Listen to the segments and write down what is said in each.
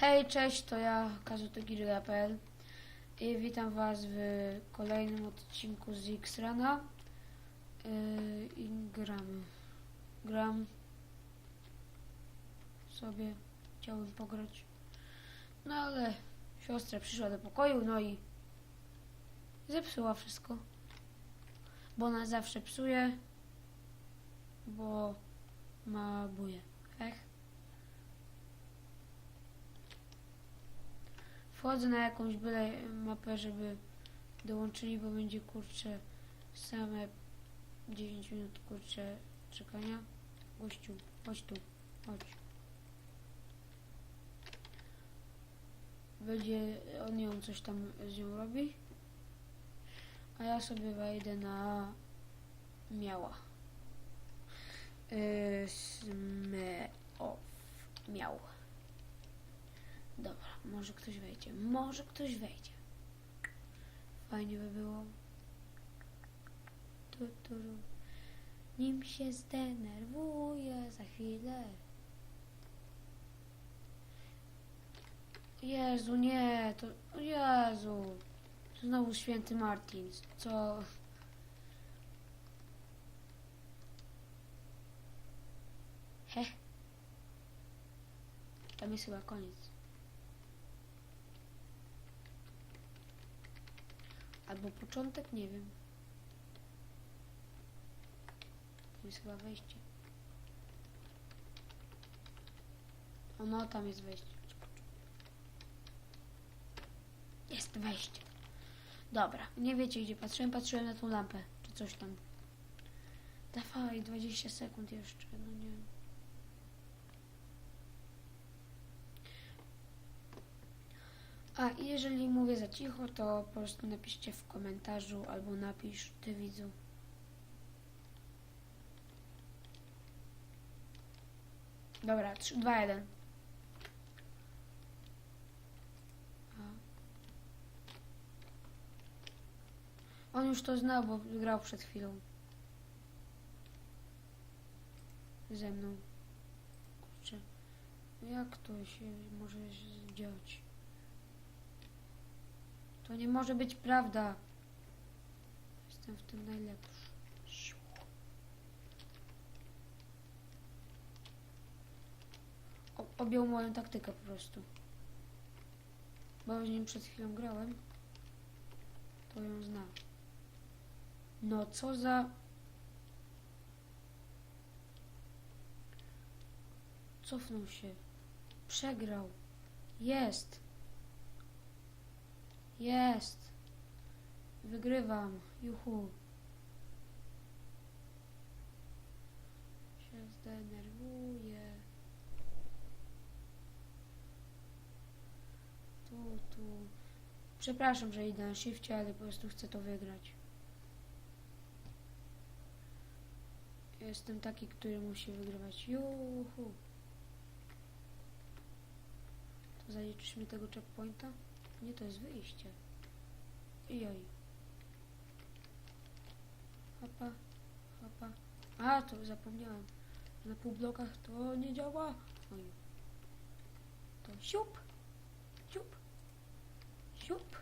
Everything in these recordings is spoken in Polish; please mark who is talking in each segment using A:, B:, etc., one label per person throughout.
A: Hej, cześć, to ja, Kazutogiri.pl i witam Was w kolejnym odcinku z X-Rana yy, i gramy. Gram sobie, chciałbym pograć, no ale siostra przyszła do pokoju, no i zepsuła wszystko, bo ona zawsze psuje, bo ma buje. Ech. Wchodzę na jakąś byle mapę, żeby dołączyli, bo będzie kurczę same 10 minut kurczę czekania. Gościu, chodź tu, chodź. Będzie on ją coś tam z nią robi. A ja sobie wejdę na miała. Yy, sme. Dobra, może ktoś wejdzie. Może ktoś wejdzie. Fajnie by było. Tu, tu, tu. Nim się zdenerwuje za chwilę. Jezu, nie, to... Jezu. Znowu święty Martin. Co... He. Tam jest chyba koniec. Albo początek, nie wiem. To jest chyba wejście. O no, tam jest wejście. Jest wejście. Dobra, nie wiecie gdzie patrzyłem, patrzyłem na tą lampę, czy coś tam. Dawaj, 20 sekund jeszcze, no nie. A jeżeli mówię za cicho, to po prostu napiszcie w komentarzu albo napisz ty widzu. Dobra, 3, 2, 1. On już to znał, bo grał przed chwilą. Ze mną. Kurczę. Jak to się może dziać? To nie może być prawda. Jestem w tym najlepszy. O, objął moją taktykę po prostu. Bo z nim przed chwilą grałem. To ją zna. No co za... Cofnął się. Przegrał. Jest. Jest. Wygrywam. Juhu. Się zdenerwuję. Tu, tu. Przepraszam, że idę na shifcie, ale po prostu chcę to wygrać. Jestem taki, który musi wygrywać. Juhu. To zaliczysz tego checkpointa? Nie, to jest wyjście. Ijoj. Hopa, hopa. A, to zapomniałem. Na półblokach to nie działa. Oj. To siup, siup, siup,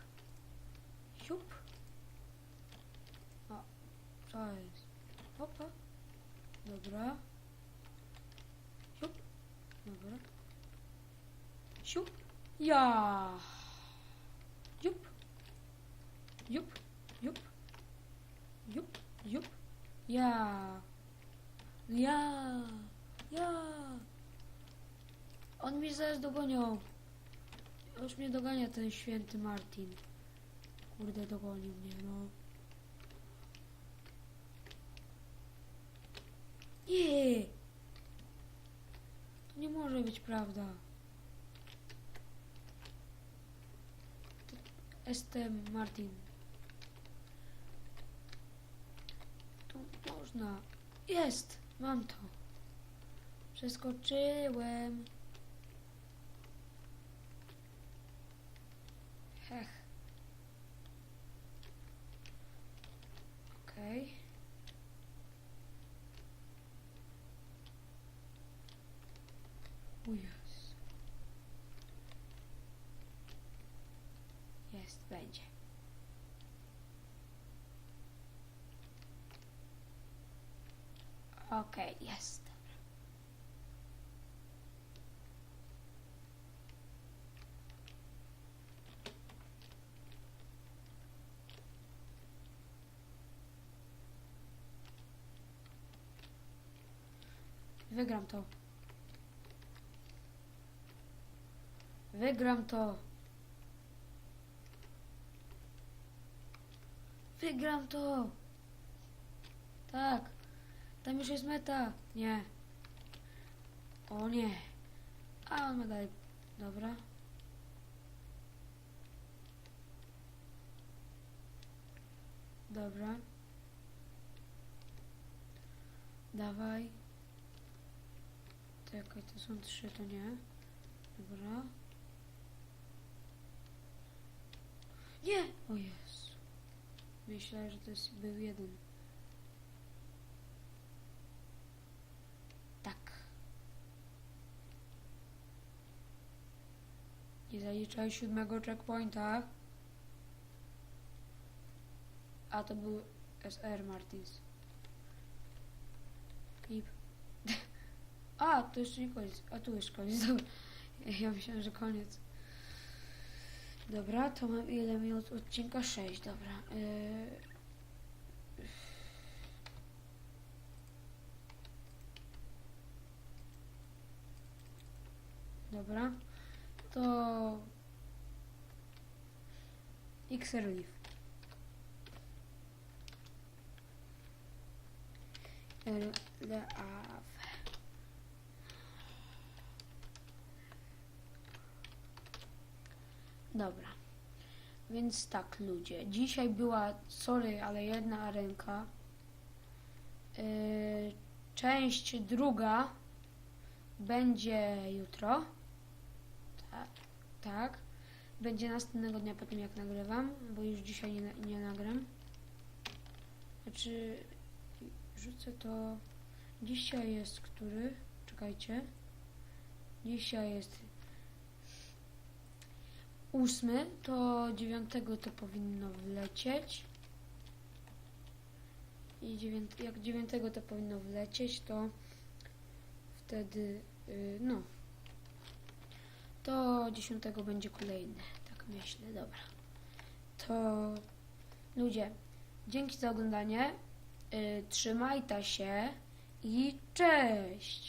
A: siup. O, co jest? Hopa. Dobra. Siup. Dobra. Siup. Ja. Jup. Jup. Jup. Jup. Ja. Ja. Ja. On mnie zaraz dogonią. Już mnie dogania ten święty Martin. Kurde, dogonił mnie, no. Nie. To nie może być prawda. Jestem Martin. Tu można. Jest! Mam to. Przeskoczyłem. Hech. Okej. O Jezu. jest, będzie. Okej, jest. Dobra. Wygram to. Wygram to. Wygram to. Tak. Tam już jest meta. Nie. O nie. A on ma dalej. Dobra. Dobra. Dawaj. Czekaj, to są trzy, to nie. Dobra. Nie! O Jezu. Myślałem, że to jest, był jeden. Tak. Nie zaliczaj siódmego checkpointa. A to był SR Martins. Klip. A, to jeszcze nie koniec. A tu już koniec. Dobra. Ja myślałem, że koniec. Dobra, to mam ile minut odcinka? 6, dobra. Yy... Dobra. To... Xer Leaf. Leaf. Dobra. Więc tak, ludzie. Dzisiaj była, sorry, ale jedna ręka. Yy, część druga będzie jutro. Tak. Będzie następnego dnia po tym, jak nagrywam, bo już dzisiaj nie, nie nagram. Znaczy, rzucę to. Dzisiaj jest który? Czekajcie. Dzisiaj jest ósmy, to dziewiątego to powinno wlecieć. I dziewięt, jak dziewiątego to powinno wlecieć, to wtedy, yy, no, to dziesiątego będzie kolejny. Tak myślę, dobra. To ludzie, dzięki za oglądanie. Yy, trzymajcie się i cześć!